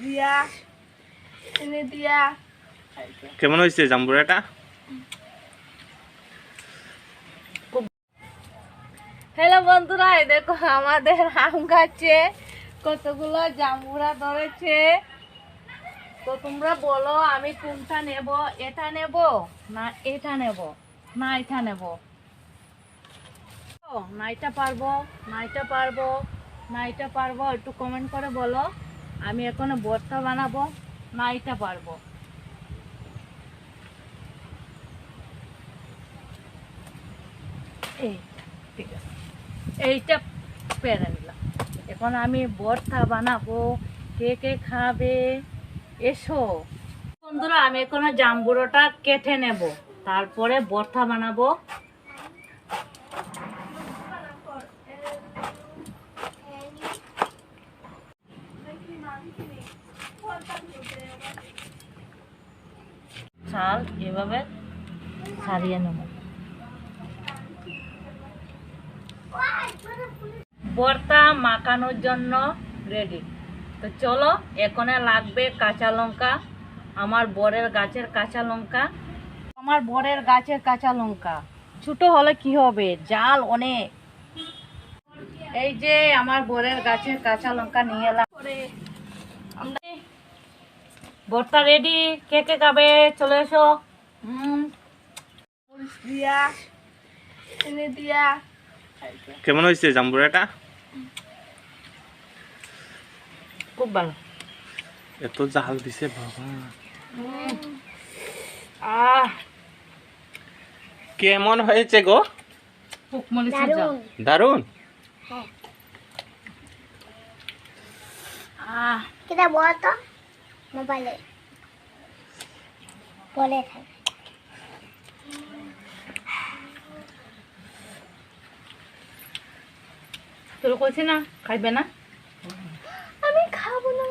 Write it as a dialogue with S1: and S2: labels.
S1: দিয়া দিয়া।
S2: কেমন হয়েছে জাম্বুরাটা?
S1: হ্যালো বন্ধুরা দেখো আমাদের আম গাছে কতগুলো জামুরা ধরেছে। তো তোমরা বলো আমি কোনটা নেব? এটা নেব না এটা নেব? না এটা নেব? না এটা পারব না এটা পারব না এটা পারব একটু কমেন্ট করে বলো। আমি এখন বর্তা বানাবো, না এটা পারব। এই, ঠিক আছে। এইটা পেরে নিলাম। এখন আমি বর্তা বানাবো। কে কে খাবে? এসো। বন্ধুরা, আমি এখন জাম্বুরোটা কেটে নেব। তারপরে বর্তা বানাবো। চাল এভাবে সারিয়ে নেব। বর্তা মাখানোর জন্য রেডি তো চলো, এখানে লাগবে কাঁচা লঙ্কা, আমার বরের গাছের কাঁচা লঙ্কা। আমার বরের গাছের কাঁচা লঙ্কা। ছোট হলে কি হবে? জাল অনেক। এই যে আমার বরের গাছের কাঁচা লঙ্কা নিয়ে এলাম। ভর্তা রেডি কে কে খাবে? চলে এসো।
S2: কেমন হয়েছে জাম্বুরাটা?
S1: খুব ভালো।
S2: এত জাল দিছে বাবা।
S1: আহ।
S2: কেমন হয়েছে গো?
S1: মরিচের
S2: দারুণ
S1: আহ
S3: মোবাইলে। বলে থাকে।
S1: তোর করছে না খাইবে না? আমি খাব না।